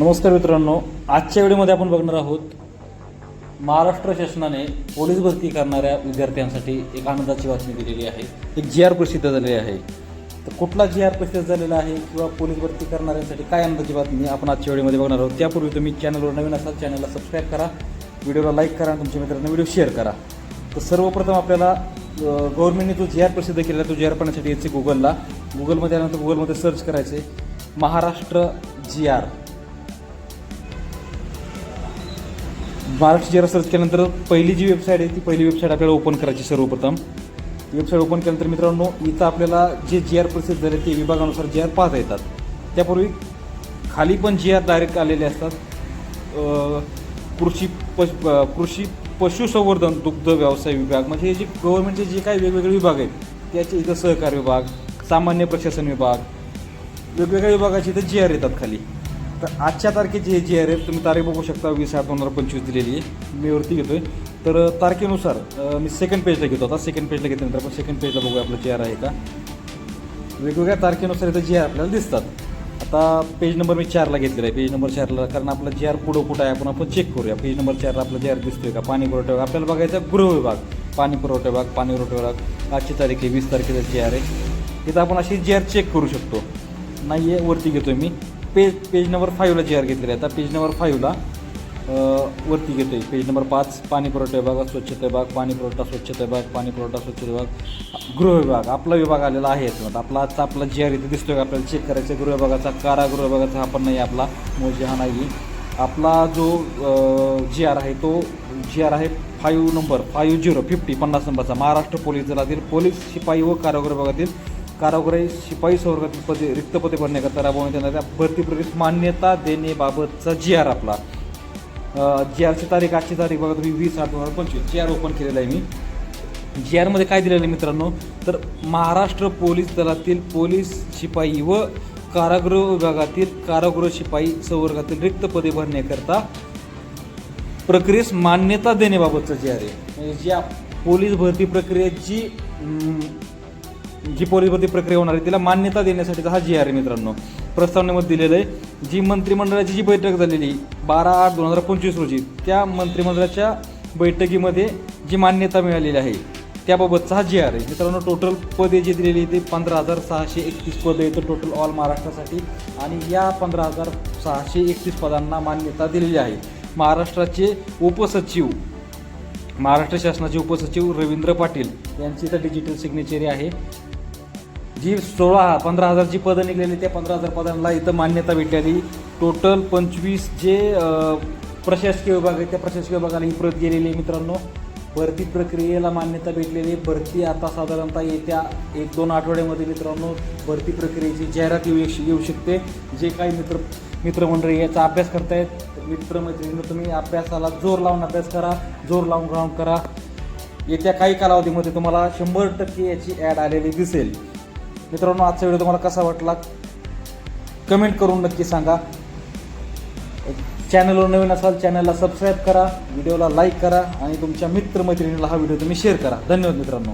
नमस्कार मित्रांनो आजच्या व्हिडिओमध्ये आपण बघणार आहोत महाराष्ट्र शासनाने पोलीस भरती करणाऱ्या विद्यार्थ्यांसाठी एक आनंदाची बातमी दिलेली आहे. एक जी आर प्रसिद्ध झालेली आहे. तर कुठला जी आर प्रसिद्ध झालेला आहे किंवा पोलीस भरती करणाऱ्यांसाठी काय आनंदाची बातमी आपण आजच्या व्हिडिओमध्ये बघणार आहोत? त्यापूर्वी तुम्ही चॅनलवर नवीन असाल चॅनलला सबस्क्राईब करा. व्हिडिओला लाईक करा आणि तुमच्या मित्रांना व्हिडिओ शेअर करा. तर सर्वप्रथम आपल्याला गव्हर्नमेंटने जो जी आर प्रसिद्ध केलेला तो जी आर पाहण्यासाठी यायचे गुगलला गुगलमध्ये आल्यानंतर गुगलमध्ये सर्च करायचे Maharashtra G R Maharashtra G search केल्यानंतर पहिली जी वेबसाईट आहे ती पहिली वेबसाईट आपल्याला ओपन करायची सर्वप्रथम. वेबसाईट ओपन केल्यानंतर मित्रांनो इथं आपल्याला जे जी आर प्रसिद्ध झाले ते विभागानुसार जी आर पाहता येतात. त्यापूर्वी खाली पण जी आर डायरेक्ट आलेले असतात. कृषी पश कृषी पशुसंवर्धन दुग्ध व्यवसाय विभाग म्हणजे हे जे गव्हर्नमेंटचे जे काही वेगवेगळे विभाग आहेत त्याचे इथं सहकार विभाग सामान्य प्रशासन विभाग वेगवेगळ्या विभागाचे इथं जी आर येतात खाली. तर आजच्या तारखेची हे जी आर एफ तुम्ही तारीख बघू शकता वीस आठ दोन हजार पंचवीस दिलेली आहे. मी वरती घेतोय. तर तारखेनुसार मी सेकंड पेजला घेतो आता. सेकंड पेजला घेतल्यानंतर आपण सेकंड पेजला बघूया आपलं जी आर आहे का. वेगवेगळ्या तारखेनुसार इथं जी आर आपल्याला दिसतात. आता पेज नंबर मी चारला घेतलेला आहे. पेज नंबर चारला कारण आपला जी आर पुढं कुठं आहे आपण आपण चेक करूया. पेज नंबर चारला आपला जी आर दिसतोय का पाणी पुरवठा विभाग. आपल्याला बघायचा गृह विभाग. पाणी पुरवठा विभाग पाणी पुरवठा विभाग. आजची तारीख आहे वीस तारखेचा जी आर आहे. तिथं आपण अशी जी आर चेक करू शकतो. नाही आहे वरती घेतो मी. पेज पेज नंबर फाईव्हला जी आर आहे. आता पेज नंबर फाईव्हला वरती घेतोय. पेज नंबर पाच पाणी पुरवठा विभाग स्वच्छता विभाग पाणी पुरवठा स्वच्छता विभाग पाणी पुरवठा स्वच्छता विभाग गृह विभाग. आपला विभाग आलेला आहे. याच्यामध्ये आपला आजचा आपला जी आर इथे दिसतोय का आपल्याला? चेक करायचं गृह विभागाचा कारागृह विभागाचा हा पण नाही आपला. मोजे हा नाही. आपला जो जी आर आहे तो जी आर आहे five number five zero fifty पन्नास नंबरचा. महाराष्ट्र पोलीस दलातील पोलीस शिपाई व कारागृह विभागातील कारागृही शिपाई संवर्गातील पदे रिक्त पदे भरण्याकरता राबवण्यात येणाऱ्या भरती प्रक्रियेस मान्यता देण्याबाबतचा जी आर आपला. जी आरची तारीख आजची तारीख बघा तुम्ही वीस आठ दोन हजार पंचवीस. जी आर ओपन केलेला आहे मी. जी आरमध्ये काय दिलेलं आहे मित्रांनो? तर महाराष्ट्र पोलीस दलातील पोलीस शिपाई व कारागृह विभागातील कारागृह शिपाई संवर्गातील रिक्त पदे भरण्याकरता प्रक्रियेस मान्यता देण्याबाबतचं जे आहे. म्हणजे जी आप- पोलीस भरती प्रक्रियेत जी जी पोलीस भरती प्रक्रिया होणार आहे तिला मान्यता देण्यासाठीचा हा जी आर आहे मित्रांनो. प्रस्तावनेमध्ये दिलेलं आहे जी मंत्रिमंडळाची जी बैठक झालेली बारा आठ दोन हजार पंचवीस रोजी त्या मंत्रिमंडळाच्या बैठकीमध्ये जी मान्यता मिळालेली आहे त्याबाबतचा हा जी आर आहे. मित्रांनो टोटल पदे जी दिलेली ते पंधरा हजार सहाशे एकतीस पद येतं टोटल ऑल महाराष्ट्रासाठी. आणि या पंधरा हजार सहाशे एकतीस पदांना मान्यता दिलेली आहे. महाराष्ट्राचे उपसचिव महाराष्ट्र शासनाचे उपसचिव रवींद्र पाटील यांची तर डिजिटल सिग्नेचरी आहे. जी सोळा पंधरा हजारची पदं निघलेली त्या पंधरा हजार पदांना इथं मान्यता भेटलेली. टोटल पंचवीस जे प्रशासकीय विभाग आहे त्या प्रशासकीय विभागाला ही प्रत गेलेली आहे मित्रांनो. भरती प्रक्रियेला मान्यता भेटलेली आहे. भरती आता साधारणतः येत्या एक दोन आठवड्यामध्ये मित्रांनो भरती प्रक्रियेची जाहिरात येऊ येऊ शकते. जे काही मित्र मित्रमंडळी याचा अभ्यास करतायत मित्रमैत्रिणी तुम्ही अभ्यासाला जोर लावून अभ्यास करा जोर लावून ग्राउंड करा. येत्या काही कालावधीमध्ये तुम्हाला शंभर टक्के याची ॲड आलेली दिसेल. मित्रांनो आजचा व्हिडिओ तुम्हाला कसा वाटला? कमेंट करून नक्की सांगा. चॅनलवर नवीन असाल चॅनलला सबस्क्राईब करा व्हिडिओला लाईक करा आणि तुमच्या मित्रमैत्रिणीला हा व्हिडिओ तुम्ही शेअर करा. धन्यवाद मित्रांनो.